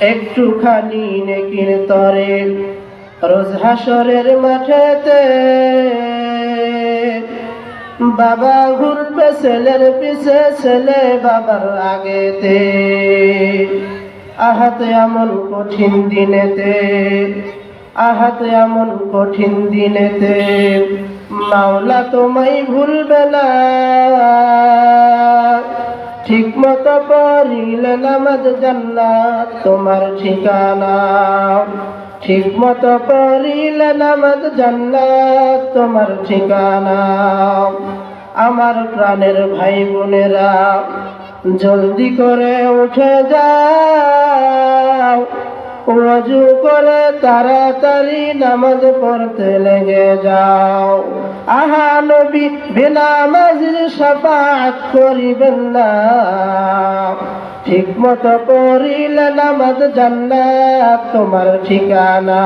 একটুখানি নেকির তরে রোজ হাসরের মাঠেতে। বাবা ঘুরবে ছেলের পিছে, ছেলে বাবার আগেতে। আহাত এমন কঠিন দিনেতে, আহাত এমন কঠিন দিনেতে। মাওলা তোমায় ভুলবে না। ঠিক মতো পড়িলে নামাজ জান্নাত তোমার ঠিকানা। ঠিক মতো পড়িলে নামাজ জান্নাত তোমার ঠিকানা। আমার প্রাণের ভাই বোনেরা, জলদি করে উঠে যাও। ওয়াজু করে তাড়াতাড়ি নামাজ পড়তে লেগে যাও। আহা নবী বেনামাজির সাফাত করিবেন না। ঠিক মতো পড়িলে নামাজ জান্নাত তোমার ঠিকানা।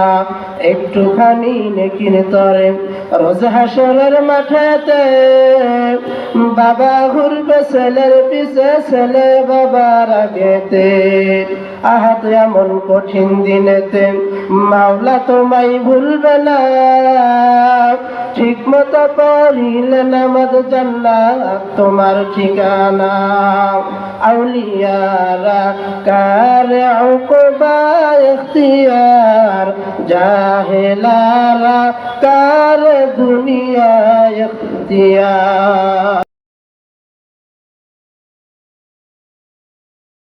একটুখানি নেকির তরে রোজ হাসরের মাঠেতে বাবা ঘুরবে ছেলের পিছে, ছেলে বাবার আগেতে। আহাত এমন কঠিন দিনেতে, মাওলা তোমায় ভুলবে না। ঠিক মতো পড়িলে নামাজ জান্নাত তোমার ঠিকানা। আউলিয়ারা কার উকবা ইখতিয়ার জাহেলারা কার দুনিয়া ইখতিয়ার